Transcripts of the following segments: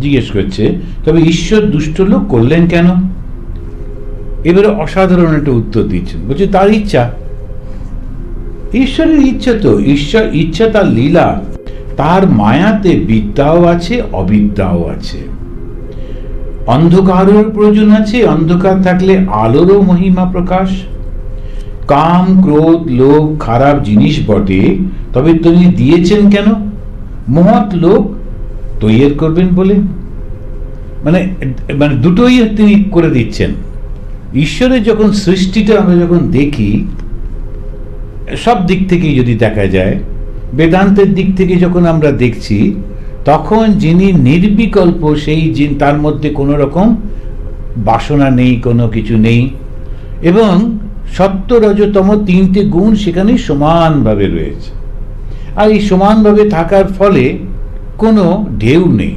জিজ্ঞেস করছে, তবে ঈশ্বর দুষ্ট লোক করলেন কেন? এবারে অসাধারণ একটা উত্তর দিচ্ছেন। বলছে, তার ইচ্ছা। ঈশ্বরের ইচ্ছা তো, ঈশ্বর, ইচ্ছা তার লীলা। তার মায়াতে বিদ্যাও আছে, অবিদ্যাও আছে। অন্ধকারের প্রয়োজন আছে, অন্ধকার থাকলে আলোরও মহিমা প্রকাশ। কাম, ক্রোধ, লোভ, খারাপ জিনিস বটে, তবে তিনি দিয়েছেন কেন? মহৎ লোক তৈয়ার করবেন বলে? মানে মানে দুটোই তিনি করে দিচ্ছেন। ঈশ্বরের যখন সৃষ্টিটা আমরা যখন দেখি, সব দিক থেকেই যদি দেখা যায়, বেদান্তের দিক থেকে যখন আমরা দেখছি, তখন যিনি নির্বিকল্প সেই যিনি তার মধ্যে কোনো রকম বাসনা নেই, কোনো কিছু নেই। এবং সত্য রজতম তিনটে গুণ সেখানে সমানভাবে রয়েছে। আর এই সমানভাবে থাকার ফলে কোনো ঢেউ নেই।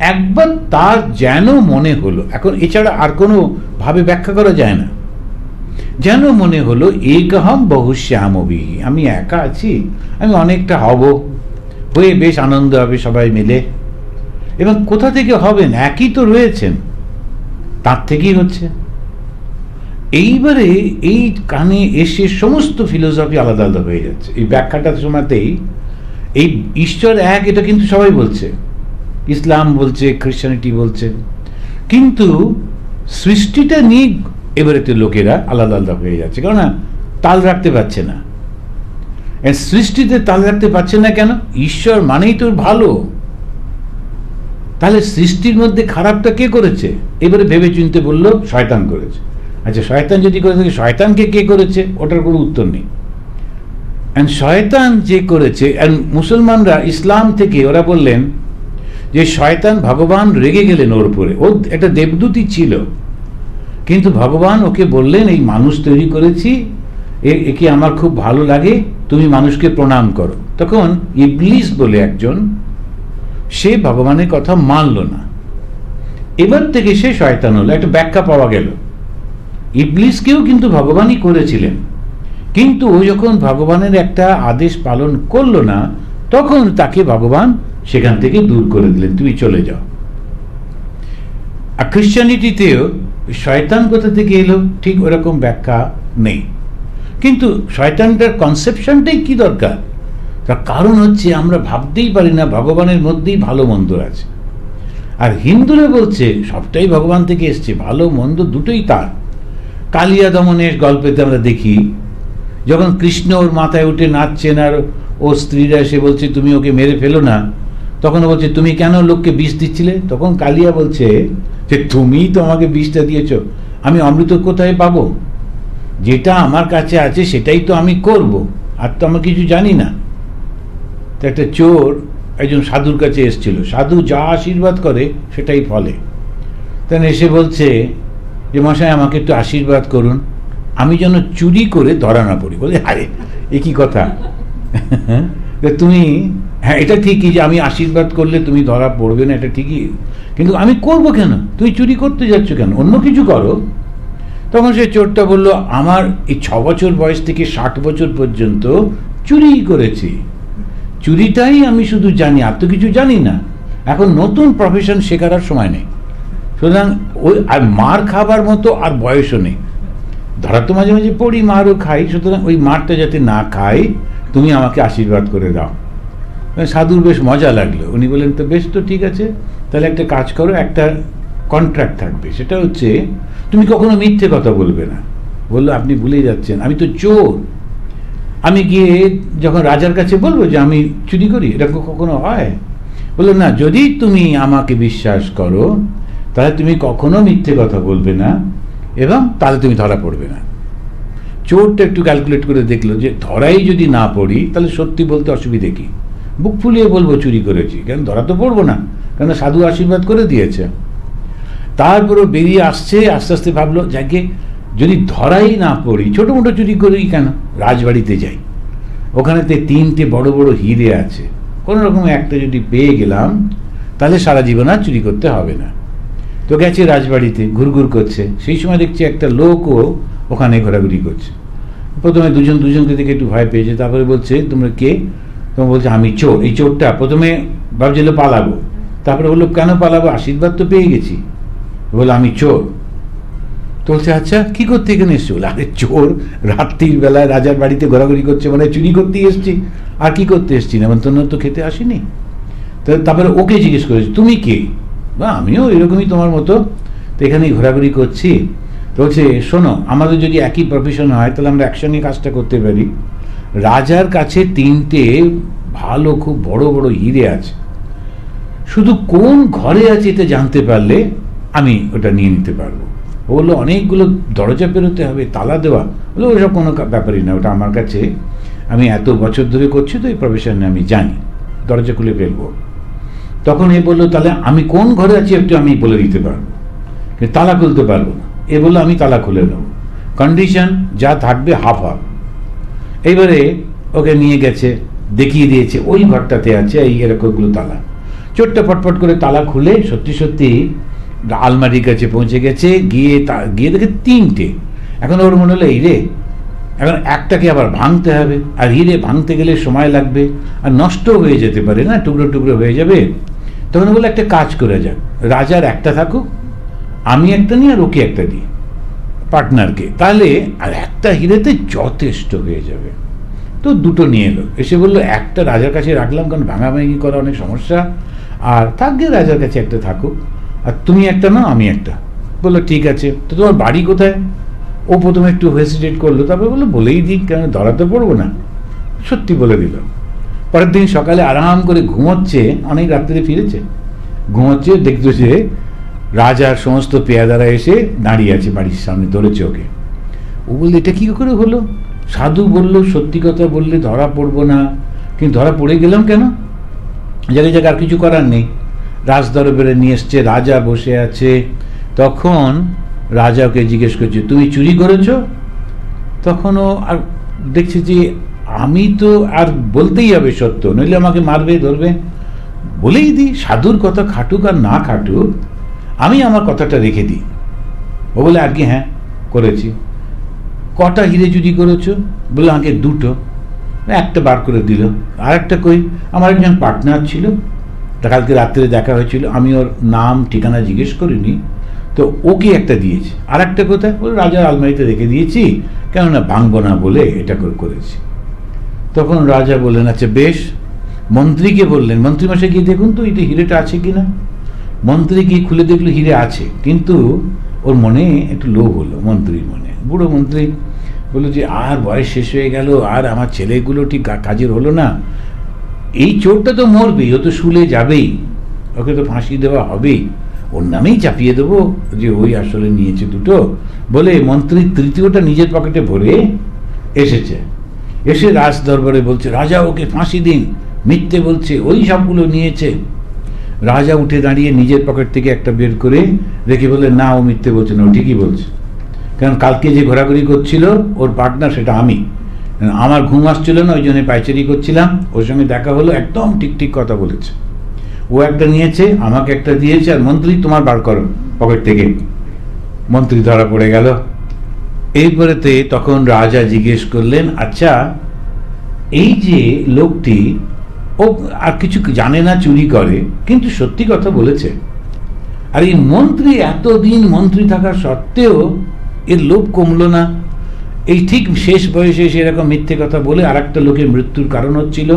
একবার তার যেন মনে হলো, এখন এছাড়া আর কোনো ভাবে ব্যাখ্যা করা যায় না। যেন মনে হলো একহম বহুশ্যামবিহী আমি একা আছি, আমি অনেকটা হব। হয়ে বেশ আনন্দ হবে সবাই মিলে। এবং কোথা থেকে হবেন? একই তো রয়েছেন। তার থেকেই হচ্ছে। এইবারে এই কানে এসে সমস্ত ফিলোসফি আলাদা আলাদা হয়ে যাচ্ছে। এই ব্যাখ্যাটার সময়তেই এই ঈশ্বর এক, এটা কিন্তু সবাই বলছে। ইসলাম বলছে খ্রিস্টানিটি বলছে। কিন্তু সৃষ্টিটা নিয়ে এবারেতে লোকেরা আলাদা আলাদা হয়ে যাচ্ছে। কেননা তাল রাখতে পারছে না। সৃষ্টিতে তাল রাখতে পারছে না কেন? ঈশ্বর মানেই তো ভালো। তাহলে সৃষ্টির মধ্যে খারাপটা কে করেছে? এবারে ভেবে চিনতে বলল, শয়তান করেছে। আচ্ছা শয়তান যদি করে থাকে, শয়তানকে কে করেছে? ওটার কোনো উত্তর নেই। অ্যান্ড শয়তান যে করেছে অ্যান্ড মুসলমানরা ইসলাম থেকে ওরা বললেন যে শয়তান ভগবান রেগে গেলেন ওর উপরে। ও একটা দেবদূতই ছিল। কিন্তু ভগবান ওকে বললেন, এই মানুষ তৈরি করেছি একে আমার খুব ভালো লাগে, তুমি মানুষকে প্রণাম করো। তখন ইবলিস বলে একজন, সে ভগবানের কথা মানল না। এবার থেকে সে শয়তান হলো, একটা ব্যাখ্যা পাওয়া গেল। ইবলিসকেও কিন্তু ভগবানই করেছিলেন। কিন্তু ও যখন ভগবানের একটা আদেশ পালন করল না, তখন তাকে ভগবান সেখান থেকে দূর করে দিলেন, তুমি চলে যাও। আর খ্রিশ্চানিটিতেও শয়তান কোথা থেকে এলো? ঠিক ওরকম ব্যাখ্যা নেই। কিন্তু শয়তানটার কনসেপশনটাই কি দরকার? তার কারণ হচ্ছে আমরা ভাবতেই পারি না, ভগবানের মধ্যেই ভালো মন্দ আছে। আর হিন্দুরা বলছে, সবটাই ভগবান থেকে এসছে, ভালো মন্দ দুটোই তার। কালিয়া দমনের গল্পেতে আমরা দেখি যখন কৃষ্ণ ওর মাথায় উঠে নাচছেন আর ও স্ত্রীরা এসে বলছে, তুমি ওকে মেরে ফেলো না। তখন বলছে, তুমি কেন লোককে বিষ দিচ্ছিলে? তখন কালিয়া বলছে যে তুমিই তো আমাকে বিষটা দিয়েছ, আমি অমৃত কোথায় পাবো? যেটা আমার কাছে আছে সেটাই তো আমি করব, আর তো আমি কিছু জানি না। তো একটা চোর একজন সাধুর কাছে এসেছিল। সাধু যা আশীর্বাদ করে, সেটাই ফলে। তখন এসে বলছে যে, মশাই, আমাকে একটু আশীর্বাদ করুন। আমি যেন চুরি করে ধরা না পড়ি। বলে, আরে, এ কি কথা? তুমি হ্যাঁ এটা ঠিকই যে আমি আশীর্বাদ করলে তুমি ধরা পড়বে না, এটা ঠিকই। কিন্তু আমি করব কেন? তুই চুরি করতে যাচ্ছ কেন? অন্য কিছু করো। তখন সে চোরটা বলল, আমার এই ছ বছর বয়স থেকে ষাট বছর পর্যন্ত চুরি করেছি। চুরিটাই আমি শুধু জানি, আর তো কিছু জানি না। এখন নতুন প্রফেশন শেখার সময় নেই। সুতরাং ওই, আর মার খাবার মতো আর বয়সও নেই। ধরা তো মাঝে মাঝে পড়ি, মারও খাই, সুতরাং ওই মারটা যাতে না খাই, তুমি আমাকে আশীর্বাদ করে দাও। মানে সাধুর বেশ মজা লাগল। উনি বললেন, তো বেশ তো ঠিক আছে, তাহলে একটা কাজ করো, একটা কন্ট্রাক্ট থাকবে। সেটা হচ্ছে, তুমি কখনো মিথ্যে কথা বলবে না। বলল, আপনি ভুলে যাচ্ছেন, আমি তো চোর। আমি গিয়ে যখন রাজার কাছে বলব যে, আমি চুরি করি, এটা কখনো হয়? বলল, না, যদি তুমি আমাকে বিশ্বাস করো, তাহলে তুমি কখনো মিথ্যে কথা বলবে না। এবং তাতে তুমি ধরা পড়বে না। চোরটা একটু ক্যালকুলেট করে দেখল যে ধরাই যদি না পড়ি, তাহলে সত্যি বলতে অসুবিধে কি? বুক ফুলিয়ে বলব চুরি করেছি, কেন ধরা তো পড়ব না? কেন সাধু আশীর্বাদ করে দিয়েছে। তারপরও বেরিয়ে আসছে, আস্তে আস্তে ভাবলো, যাকে যদি ধরাই না পড়ি, ছোটো মোটো চুরি করি কেন? রাজবাড়িতে যাই। ওখানেতে তিনটে বড় বড় হিরে আছে। কোনো রকম একটা যদি পেয়ে গেলাম, তাহলে সারা জীবন আর চুরি করতে হবে না। তো গেছে রাজবাড়িতে ঘুরঘুর করছে। সেই সময় দেখছি একটা লোকও ওখানে ঘোরাঘুরি করছে। প্রথমে দুজন দুজনকে দেখে একটু ভয় পেয়েছে, তারপরে বলছে, তোমরা কে? তোমরা বলছে, আমি চোর, এই চোরটা। প্রথমে ভাবছিল পালাবো। তারপরে বলল, কেন পালাবো? আশীর্বাদ তো পেয়ে গেছি। বলে আমি চোর। তো বলছে আচ্ছা কি করতে এখানে এসছো? আরে, চোর, রাত্রির বেলায় রাজার বাড়িতে ঘোরাঘুরি করছে মানে চুরি করতে এসছি। আর কি করতে এসছি নেমন্তন্ন তো খেতে আসিনি। তারপরে ওকে জিজ্ঞেস করেছে, তুমি কে? বা আমিও এরকমই তোমার মতো তো এখানেই ঘোরাঘুরি করছি। তো বলছে, শোনো, আমাদের যদি একই প্রফেশন হয়, তাহলে আমরা একসঙ্গে কাজটা করতে পারি। রাজার কাছে তিনটে ভালো, খুব বড় বড় হিরে আছে। শুধু কোন ঘরে আছে এটা জানতে পারলে আমি ওটা নিয়ে নিতে পারব। ও বলল, অনেকগুলো দরজা পেরোতে হবে, তালা দেওয়া। বলল, ওসব কোনো ব্যাপারই না, ওটা আমার কাছে। আমি এত বছর ধরে করছি তো এই প্রফেশনে আমি জানি। দরজা খুলে ফেলব। তখন এ বলল, তাহলে আমি কোন ঘরে আছি একটু আমি বলে দিতে পারব। তালা খুলতে পারব না। এ বলল, আমি তালা খুলে নেব। কন্ডিশন যা থাকবে হাফ হাফ এইবারে ওকে নিয়ে গেছে, দেখিয়ে দিয়েছে, ওই ঘরটাতে আছে এই এরকমগুলো তালা। চোটটা ফটফট করে তালা খুলে সত্যি সত্যি আলমারির কাছে পৌঁছে গেছে, গিয়ে গিয়ে দেখে তিনটে। এখন ওর মনে হলো, এই রে, এখন একটাকে আবার ভাঙতে হবে। আর হিরে ভাঙতে গেলে সময় লাগবে। আর নষ্ট হয়ে যেতে পারে না, টুকরো টুকরো হয়ে যাবে। তখন বলে, একটা কাজ করে যাক রাজার একটা থাকুক, আমি একটা নিই আর ওকে একটা দিই, পার্টনারকে। তাহলে আর একটা হিরেতে যথেষ্ট হয়ে যাবে। তো দুটো নিয়ে এলো। এসে বলল, একটা রাজার কাছে রাখলাম, কারণ ভাঙাভাঙি করা অনেক সমস্যা। আর থাকবে রাজার কাছে একটা থাকুক, আর তুমি একটা না আমি একটা। বলল, ঠিক আছে। তো তোমার বাড়ি কোথায়? ও প্রথমে একটু হেসিটেট করল, তারপরে বলল, বলেই দিই কেন? ধরাতে পড়ব না। সত্যি বলে দিল। পরের দিন সকালে আরাম করে ঘুমোচ্ছে, অনেক রাত্রে ফিরেছে। ঘুমোচ্ছে, দেখতো যে রাজার সমস্ত পেয়াদারা এসে দাঁড়িয়ে আছে বাড়ির সামনে, ধরেছে ওকে। ও বলল, এটা কী করে হলো? সাধু বলল, সত্যি কথা বললে ধরা পড়ব না। কিন্তু ধরা পড়ে গেলাম কেন? জায়গায় জায়গায় আর কিছু করার নেই। রাজ দরবারে নিয়ে এসছে, রাজা বসে আছে। তখন রাজা ওকে জিজ্ঞেস করছে, তুমি চুরি করেছ? তখনও আর দেখছি যে আমি তো আর বলতেই হবে সত্য, নইলে আমাকে মারবে, ধরবে। বলেই দিই, সাধুর কথা খাটুক আর না খাটুক, আমি আমার কথাটা রেখে দিই। ও বলে, আর কি হ্যাঁ করেছি। কটা হিরে চুরি করেছ? বলে, আমাকে দুটো। একটা বার করে দিল। আর একটা কই? আমার একজন পার্টনার ছিল, তা কালকে রাত্রে দেখা হয়েছিল, আমি ওর নাম, ঠিকানা জিজ্ঞেস করিনি, তো ওকে একটা দিয়েছি। আর একটা কোথায়? বলে, রাজার আলমারিতে রেখে দিয়েছি, কেননা ভাঙবো না বলে এটা করে, করেছি। তখন রাজা বললেন আচ্ছা বেশ। মন্ত্রীকে বললেন মন্ত্রী মশাই গিয়ে দেখুন তো এটা হিরেটা আছে কি না? মন্ত্রী গিয়ে খুলে দেখল হিরে আছে। কিন্তু ওর মনে একটু লোভ হলো, মন্ত্রীর মনে। বুড়ো মন্ত্রী বলল যে, আর বয়স শেষ হয়ে গেল, আর আমার ছেলেগুলো ঠিক কাজের হলো না। এই চোরটা তো মরবেই, ও তো শুলে যাবেই। ওকে তো ফাঁসি দেওয়া হবেই। ওর নামেই চাপিয়ে দেবো যে, ওই আসলে নিয়েছে দুটো। বলে মন্ত্রী তৃতীয়টা নিজের পকেটে ভরে এসেছে। এসে রাজ দরবারে বলছে, রাজা ওকে ফাঁসি দিন। মিথ্যে বলছে, ওই সবগুলো নিয়েছে। রাজা উঠে দাঁড়িয়ে নিজের পকেট থেকে একটা বের করে রেখে বলে না, ও মিথ্যে বলছে না, ও ঠিকই বলছে। কারণ কালকে যে ঘোরাঘুরি করছিল, ওর পার্টনার সেটা আমি। আমার ঘুম আসছিল না, ওই জন্য পাইচারি করছিলাম। ওর সঙ্গে দেখা হলো, একদম ঠিক ঠিক কথা বলেছে। ও একটা নিয়েছে, আমাকে একটা দিয়েছে, আর মন্ত্রী তোমার বার করো পকেট থেকে। মন্ত্রী ধরা পড়ে গেল। এরপরেতে তখন রাজা জিজ্ঞেস করলেন আচ্ছা এই যে লোকটি, ও আর কিছু জানে না চুরি করে, কিন্তু সত্যি কথা বলেছে। আর এই মন্ত্রী এতদিন মন্ত্রী থাকা সত্ত্বেও এর লোভ কমলো না। এই ঠিক শেষ বয়সে এসে এরকম মিথ্যে কথা বলে আর একটা লোকের মৃত্যুর কারণ হচ্ছিল।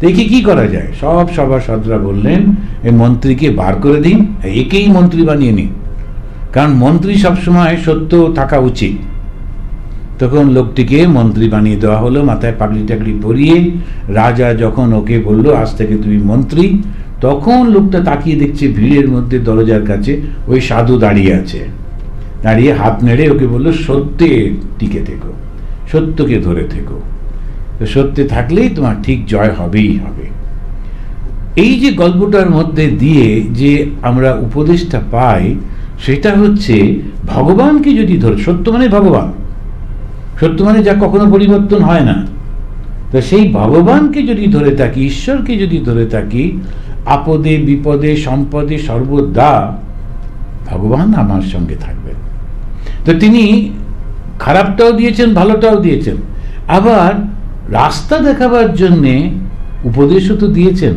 দেখি কি করা যায়? সব সভাসদরা বললেন, এই মন্ত্রীকে বার করে দিন একেই মন্ত্রী বানিয়ে নিন। কারণ মন্ত্রী সবসময় সত্য থাকা উচিত। তখন লোকটিকে মন্ত্রী বানিয়ে দেওয়া হলো, মাথায় পাগড়ি টাগড়ি পরিয়ে রাজা যখন ওকে বলল, আজ থেকে তুমি মন্ত্রী, তখন লোকটা তাকিয়ে দেখছে ভিড়ের মধ্যে দরজার কাছে ওই সাধু দাঁড়িয়ে আছে। দাঁড়িয়ে হাত নেড়ে ওকে বলল, সত্যে টিকে থেকো, সত্যকে ধরে থেকো। সত্যে থাকলেই তোমার ঠিক জয় হবেই হবে। এই যে গল্পটার মধ্যে দিয়ে যে আমরা উপদেশটা পাই সেটা হচ্ছে ভগবানকে যদি ধরে, সত্য মানে ভগবান। সত্য মানে যা কখনো পরিবর্তন হয় না। তো সেই ভগবানকে যদি ধরে থাকি, ঈশ্বরকে যদি ধরে থাকি, আপদে, বিপদে, সম্পদে সর্বদা ভগবান আমার সঙ্গে থাকবেন। তো তিনি খারাপটাও দিয়েছেন, ভালোটাও দিয়েছেন। আবার রাস্তা দেখাবার জন্যে উপদেশও তো দিয়েছেন।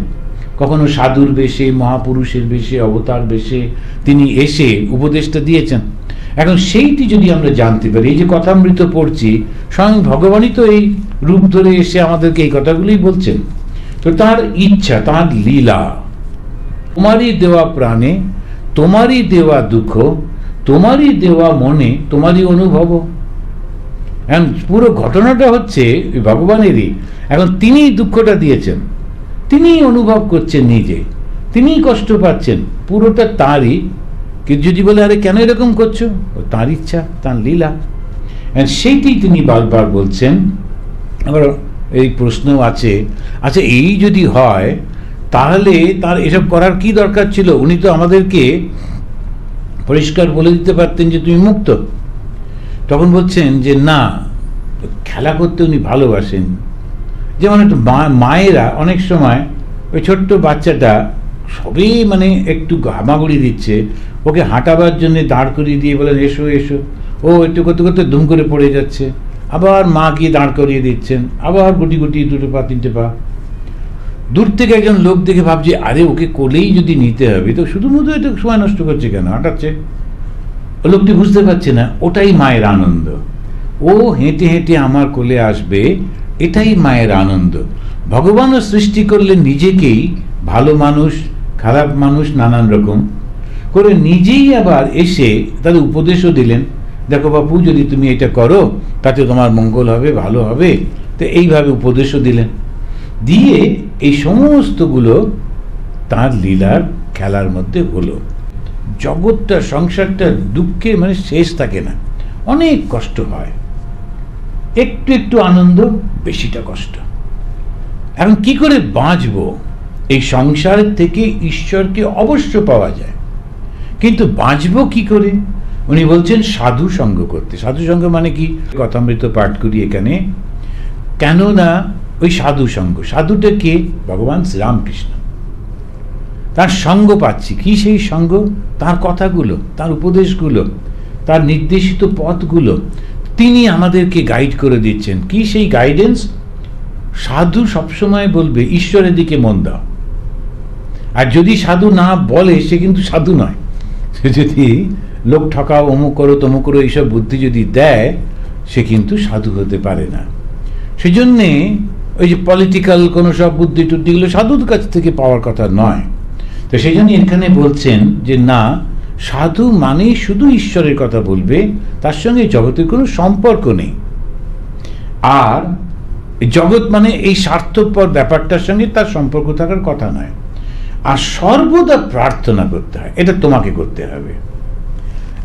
কখনো সাধুর বেশে, মহাপুরুষের বেশে, অবতার বেশে তিনি এসে উপদেশটা দিয়েছেন। এখন সেইটি যদি আমরা জানতে পারি, এই যে কথামৃত পড়ছি, স্বয়ং ভগবানই তো এই রূপ ধরে এসে আমাদেরকে এই কথাগুলোই বলছেন। তো তার ইচ্ছা, তার লীলা, তোমারই দেওয়া প্রাণে, তোমারই দেওয়া দুঃখ, তোমারই দেওয়া মনে, তোমারই অনুভব। এখন পুরো ঘটনাটা হচ্ছে ভগবানেরই। এখন তিনিই দুঃখটা দিয়েছেন। তিনিই অনুভব করছেন নিজে। তিনিই কষ্ট পাচ্ছেন। পুরোটা তারই। কিন্তু যদি বলে, আরে, কেন এরকম করছ? তাঁর ইচ্ছা, তাঁর লীলা। সেইটি তিনি বারবার বলছেন। আবার এই প্রশ্ন আছে আচ্ছা এই যদি হয়, তাহলে তার এসব করার কি দরকার ছিল? উনি তো আমাদেরকে পরিষ্কার বলে দিতে পারতেন যে, তুমি মুক্ত। তখন বলছেন যে, না, খেলা করতে উনি ভালোবাসেন। যেমন একটু মায়েরা অনেক সময় ওই ছোট্ট বাচ্চাটা সবই মানে একটু হামাগুড়ি দিচ্ছে, ওকে হাঁটাবার জন্য দাঁড় করিয়ে দিয়ে বলেন, এসো এসো। ও একটু করতে করতে দুম করে পড়ে যাচ্ছে। আবার মা গিয়ে দাঁড় করিয়ে দিচ্ছেন, আবার গুটি গুটি দুটো পা, তিনটে পা। দূর থেকে একজন লোক দেখে ভাবছে, আরে, ওকে কোলেই যদি নিতে হবে, তো শুধুমাত্র এটা সময় নষ্ট করছে কেন? হাঁটাচ্ছে? ও লোকটি বুঝতে পারছে না, ওটাই মায়ের আনন্দ। ও হেঁটে হেঁটে আমার কোলে আসবে এটাই মায়ের আনন্দ। ভগবানও সৃষ্টি করলেন নিজেকেই ভালো মানুষ, খারাপ মানুষ নানান রকম করে নিজেই আবার এসে তাদের উপদেশও দিলেন। দেখো বাপু, যদি তুমি এটা করো, তাতে তোমার মঙ্গল হবে, ভালো হবে। তো এইভাবে উপদেশও দিলেন। দিয়ে এই সমস্তগুলো তার লীলার খেলার মধ্যে হলো। জগৎটা, সংসারটা, দুঃখে মানে শেষ থাকে না। অনেক কষ্ট হয়। একটু একটু আনন্দ, বেশিটা কষ্ট। এখন কি করে বাঁচবো? এই সংসারের থেকে ঈশ্বরকে অবশ্য পাওয়া যায়। কিন্তু বাঁচবো কি করে? উনি বলছেন সাধু সঙ্গ করতে। সাধু সঙ্গ মানে কি? কথামৃত পাঠ করি এখানে। কেননা ওই সাধু সঙ্গ। সাধুটা কে? ভগবান শ্রীরামকৃষ্ণ। তার সঙ্গ পাচ্ছি। কি সেই সঙ্গ? তার কথাগুলো, তার উপদেশগুলো, তার নির্দেশিত পথগুলো তিনি আমাদেরকে গাইড করে দিচ্ছেন। কি সেই গাইডেন্স সাধু সবসময় বলবে, ঈশ্বরের দিকে মন দাও। আর যদি সাধু না বলে, সে কিন্তু সাধু নয়। সে যদি লোক ঠকাও, অমুক করো, তমুক করো, এইসব বুদ্ধি যদি দেয়, সে কিন্তু সাধু হতে পারে না। সেজন্যে ওই যে পলিটিক্যাল কোনো সব বুদ্ধি টুদ্ধিগুলো সাধুর কাছ থেকে পাওয়ার কথা নয়। তো সেই জন্য এখানে বলছেন যে, না সাধু মানেই শুধু ঈশ্বরের কথা বলবে, তার সঙ্গে জগতের কোনো সম্পর্ক নেই। আর জগৎ মানে এই স্বার্থপর ব্যাপারটার সঙ্গে তার সম্পর্ক থাকার কথা নয়। আর সর্বদা প্রার্থনা করতে হয়, এটা তোমাকে করতে হবে।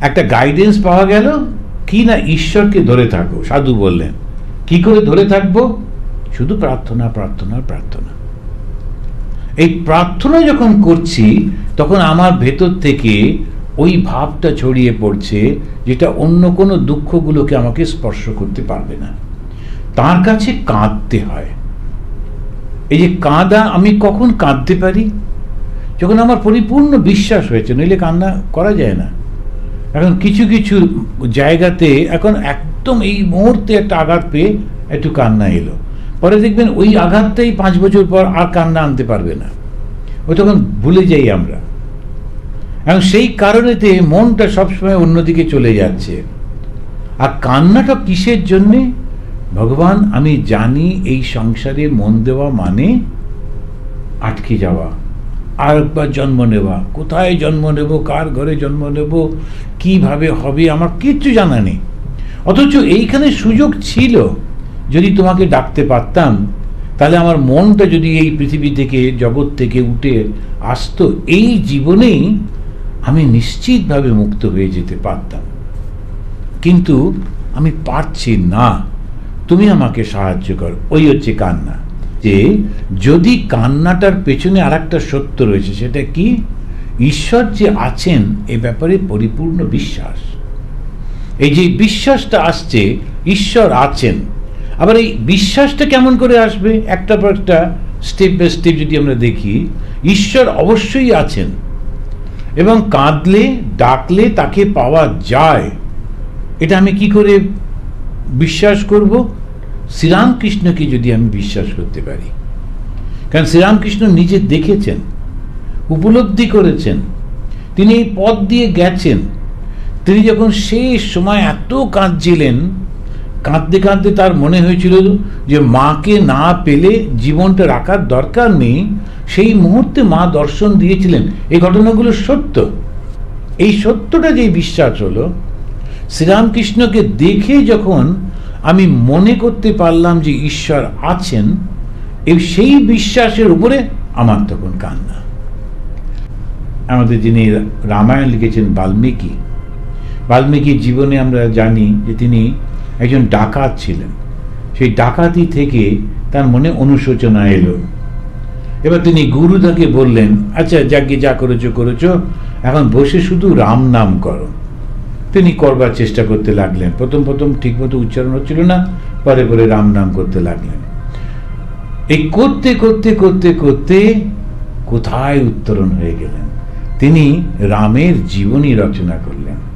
একটা গাইডেন্স পাওয়া গেল, কি না ঈশ্বরকে ধরে থাকো, সাধু বললেন। কি করে ধরে থাকব? শুধু প্রার্থনা প্রার্থনা প্রার্থনা। এই প্রার্থনা যখন করছি, তখন আমার ভেতর থেকে ওই ভাবটা ছড়িয়ে পড়ছে যেটা অন্য কোনো দুঃখগুলোকে আমাকে স্পর্শ করতে পারবে না। তার কাছে কাঁদতে হয়। এই যে কাঁদা আমি কখন কাঁদতে পারি? যখন আমার পরিপূর্ণ বিশ্বাস হয়েছে, নইলে কান্না করা যায় না। এখন কিছু কিছু জায়গাতে এখন একদম এই মুহূর্তে একটা আঘাত পেয়ে একটু কান্না এলো। পরে দেখবেন ওই আঘাতটাই পাঁচ বছর পর আর কান্না আনতে পারবে না। ওই তখন ভুলে যাই আমরা। এখন সেই কারণেতে মনটা সবসময় অন্যদিকে চলে যাচ্ছে। আর কান্নাটা কিসের জন্যে? ভগবান, আমি জানি এই সংসারে মন দেওয়া মানে আটকে যাওয়া, আর একবার জন্ম নেওয়া। কোথায় জন্ম নেব? কার ঘরে জন্ম নেব? কীভাবে হবে? আমার কিচ্ছু জানা নেই। অথচ এইখানে সুযোগ ছিল, যদি তোমাকে ডাকতে পারতাম, তাহলে আমার মনটা যদি এই পৃথিবী থেকে, জগৎ থেকে উঠে আসতো, এই জীবনেই আমি নিশ্চিতভাবে মুক্ত হয়ে যেতে পারতাম। কিন্তু আমি পারছি না। তুমি আমাকে সাহায্য করো। ওই হচ্ছে কান্না। যে যদি কান্নাটার পেছনে আর একটা সত্য রয়েছে, সেটা কি? ঈশ্বর যে আছেন, এ ব্যাপারে পরিপূর্ণ বিশ্বাস। এই যে বিশ্বাসটা আসছে, ঈশ্বর আছেন। আবার এই বিশ্বাসটা কেমন করে আসবে? একটা পর একটা স্টেপ বাই স্টেপ যদি আমরা দেখি, ঈশ্বর অবশ্যই আছেন। এবং কাঁদলে, ডাকলে তাকে পাওয়া যায়। এটা আমি কি করে বিশ্বাস করব? শ্রীরামকৃষ্ণকে যদি আমি বিশ্বাস করতে পারি। কারণ শ্রীরামকৃষ্ণ নিজে দেখেছেন, উপলব্ধি করেছেন, তিনি এই পথ দিয়ে গেছেন। তিনি যখন শেষ সময় এত কাঁদছিলেন কাঁদতে কাঁদতে তার মনে হয়েছিল যে মাকে না পেলে জীবনটা রাখার দরকার নেই। সেই মুহূর্তে মা দর্শন দিয়েছিলেন। এই ঘটনাগুলো সত্য। এই সত্যটা যেই বিশ্বাস হলো, শ্রীরামকৃষ্ণকে দেখে যখন আমি মনে করতে পারলাম যে ঈশ্বর আছেন এই সেই বিশ্বাসের উপরে আমার তখন কান্না। আমাদের যিনি রামায়ণ লিখেছেন বাল্মীকি, বাল্মীকির জীবনে আমরা জানি যে তিনি একজন ডাকাত ছিলেন। সেই ডাকাতি থেকে তার মনে অনুশোচনা এলো। এবার তিনি গুরুদাকে বললেন আচ্ছা যাকে যা করেছ করেছ। এখন বসে শুধু রাম নাম করো। তিনি করবার চেষ্টা করতে লাগলেন। প্রথম প্রথম ঠিকমতো উচ্চারণ হচ্ছিল না, পরে পরে রাম নাম করতে লাগলেন। এই করতে করতে করতে করতে কোথায় উত্তরণ হয়ে গেলেন? তিনি রামের জীবনী রচনা করলেন।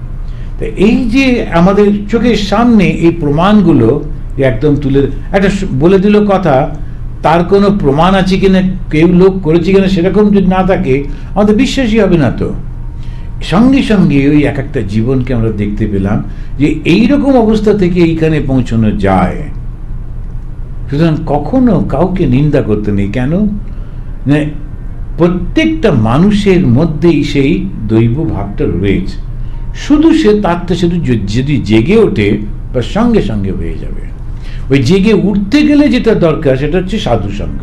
তো এই যে আমাদের চোখের সামনে এই প্রমাণগুলো যে একদম তুলে একটা বলে দিল কথা, তার কোনো প্রমাণ আছে কিনা, কেউ লোক করেছে কিনা সেরকম যদি না থাকে, আমাদের বিশ্বাসই হবে না তো। সঙ্গে সঙ্গে ওই এক একটা জীবনকে আমরা দেখতে পেলাম যে এই রকম অবস্থা থেকে এইখানে পৌঁছানো যায়। সুতরাং কখনো কাউকে নিন্দা করতে নেই। কেন? না প্রত্যেকটা মানুষের মধ্যেই সেই দৈব ভাবটা রয়েছে। শুধু সে তারটা শুধু যদি জেগে ওঠে, বা সঙ্গে সঙ্গে হয়ে যাবে। ওই জেগে উঠতে গেলে যেটা দরকার, সেটা হচ্ছে সাধু সঙ্গ।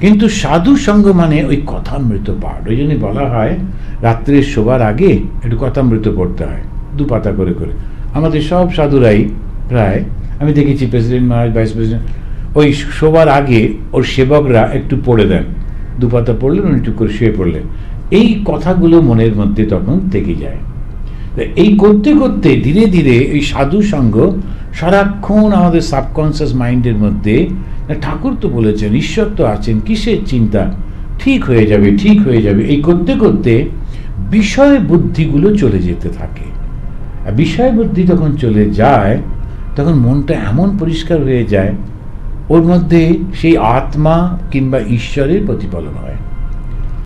কিন্তু সাধু সঙ্গ মানে ওই কথামৃত পাঠ। ওই জন্য বলা হয়, রাত্রে শোবার আগে একটু কথামৃত পড়তে হয়, দু পাতা করে করে। আমাদের সব সাধুরাই প্রায়, আমি দেখেছি প্রেসিডেন্ট মহারাজ, ভাইস প্রেসিডেন্ট, ওই শোবার আগে ওর সেবকরা একটু পড়ে দেন। দু পাতা পড়লেন একটু করে শুয়ে পড়লেন। এই কথাগুলো মনের মধ্যে তখন থেকে যায়। এই করতে করতে ধীরে ধীরে এই সাধু সঙ্গ সারাক্ষণ আমাদের সাবকনসিয়াস মাইন্ডের মধ্যে ঠাকুর তো বলেছেন, ঈশ্বর তো আছেন, কিসের চিন্তা? ঠিক হয়ে যাবে, ঠিক হয়ে যাবে। এই করতে করতে বিষয় বুদ্ধিগুলো চলে যেতে থাকে। আর বিষয় বুদ্ধি যখন চলে যায়, তখন মনটা এমন পরিষ্কার হয়ে যায়, ওর মধ্যে সেই আত্মা কিংবা ঈশ্বরের প্রতিফলন হয়।